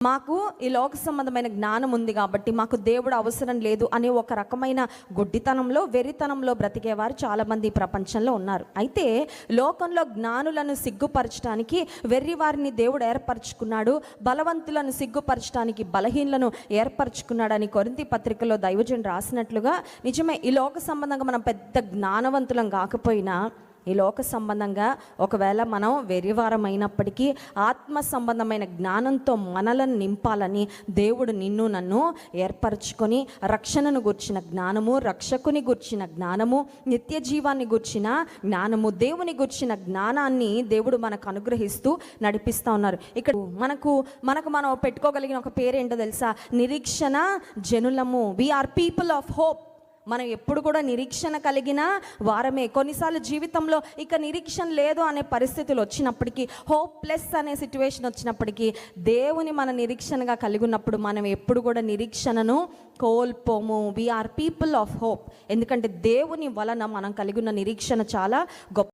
మాకు ఈ లోక సంబంధమైన జ్ఞానం ఉంది కాబట్టి మాకు దేవుడు అవసరం లేదు అనే ఒక రకమైన గుడ్డితనంలో వెరితనంలో బ్రతికేవారు చాలామంది ప్రపంచంలో ఉన్నారు. అయితే లోకంలో జ్ఞానులను సిగ్గుపరచడానికి వెర్రి వారిని దేవుడు ఏర్పరచుకున్నాడు బలవంతులను సిగ్గుపరచడానికి బలహీనలను ఏర్పరచుకున్నాడని కొరింతి పత్రికలో దైవజన్ రాసినట్లుగా నిజమే ఈ లోక సంబంధంగా మనం పెద్ద జ్ఞానవంతులం కాకపోయినా ఈ లోక సంబంధంగా ఒకవేళ మనం వెరివారం అయినప్పటికీ ఆత్మ సంబంధమైన జ్ఞానంతో మనలను నింపాలని దేవుడు నిన్ను నన్ను ఏర్పరచుకొని రక్షణను గుర్చిన జ్ఞానము రక్షకుని గుర్చిన జ్ఞానము నిత్య జీవాన్ని గుర్చిన జ్ఞానము దేవుని గుర్చిన జ్ఞానాన్ని దేవుడు మనకు అనుగ్రహిస్తూ నడిపిస్తూ ఉన్నారు. ఇక్కడ మనకు మనకు మనం పెట్టుకోగలిగిన ఒక పేరేంటో తెలుసా? నిరీక్షణ జనులము. We are people of hope మనం ఎప్పుడు కూడా నిరీక్షణ కలిగిన వారమే. కొన్నిసార్లు జీవితంలో ఇక నిరీక్షణ లేదు అనే పరిస్థితులు వచ్చినప్పటికీ హోప్లెస్ అనే సిచ్యువేషన్ వచ్చినప్పటికీ దేవుని మన నిరీక్షణగా కలిగి ఉన్నప్పుడు మనం ఎప్పుడు కూడా నిరీక్షణను కోల్పోము. We are people of hope ఎందుకంటే దేవుని వలన మనం కలిగి ఉన్న నిరీక్షణ చాలా గొప్ప